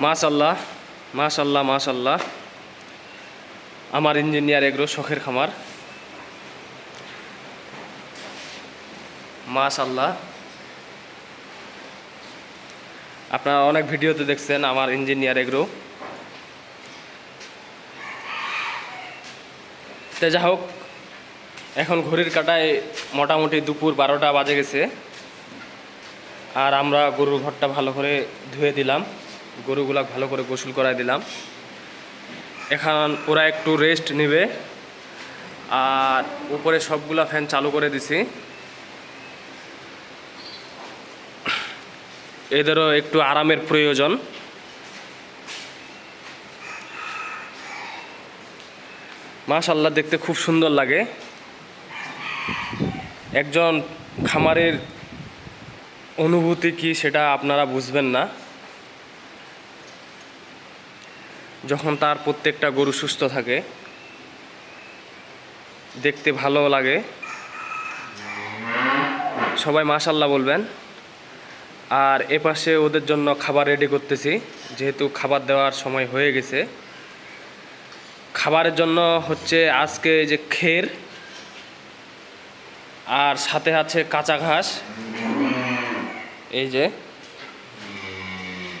মাশাল্লাহ মাশাল্লাহ মাশাল্লাহ। আমার ইঞ্জিনিয়ার এগ্রো শখের খামার। মাশাল্লাহ। আপনারা অনেক ভিডিওতে দেখছেন আমার ইঞ্জিনিয়ার এগ্রো তো যা হোক, এখন ঘড়ির কাটায় মোটামুটি দুপুর বারোটা বাজে গেছে। আর আমরা গরুর ঘরটা ভালো করে ধুয়ে দিলাম। গরুগুলা ভালো করে গোসল করাই দিলাম। এখন ওরা একটু রেস্ট নেবে। আর উপরে সবগুলা ফ্যান চালু করে দিছি। এদেরও একটু আরামের প্রয়োজন। মাশাল্লাহ দেখতে খুব সুন্দর লাগে। একজন খামারের অনুভূতি কি সেটা আপনারা বুঝবেন না। যখন তার প্রত্যেকটা গরু সুস্থ থাকে, দেখতে ভালো লাগে। সবাই মাশাল্লাহ বলবেন। আর এপাশে ওদের জন্য খাবার রেডি করতেছি, যেহেতু খাবার দেওয়ার সময় হয়ে গেছে। খাবারের জন্য হচ্ছে আজকে যে খের, আর সাথে আছে কাঁচা ঘাস। এই যে,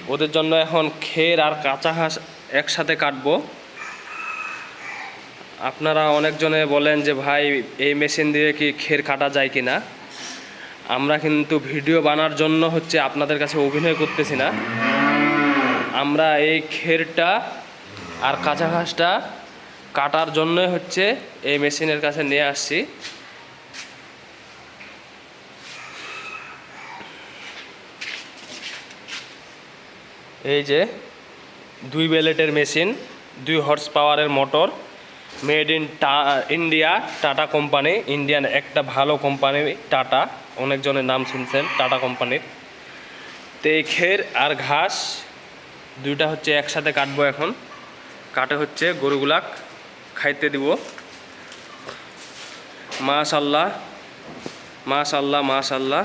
ওদের জন্য এখন খের আর কাঁচা ঘাস একসাথে কাটবো। আপনারা অনেকজনে বলেন যে, ভাই, এই মেশিন দিয়ে কি খের কাটা যায় কি না আমরা কিন্তু ভিডিও বানার জন্য হচ্ছে আপনাদের কাছে অভিনয় করতেছি না। আমরা এই খেরটা আর কাঁচা ঘাসটা কাটার জন্যই হচ্ছে এই মেশিনের কাছে নিয়ে আসছি। এই যে দুই বেলেটের মেশিন, দুই হর্স পাওয়ারের মোটর মেড ইন টা ইন্ডিয়া টাটা কোম্পানি ইন্ডিয়ান একটা ভালো কোম্পানি টাটা অনেকজনের নাম শুনছেন টাটা কোম্পানির তো এই খের আর ঘাস দুইটা হচ্ছে একসাথে কাটবো এখন। কাটে হচ্ছে গরুগুলাক খাইতে দিব। মাশাল্লাহ মাশাল্লাহ মাশাল্লাহ।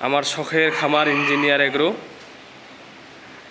আমার শখের খামার ইঞ্জিনিয়ার এগ্রো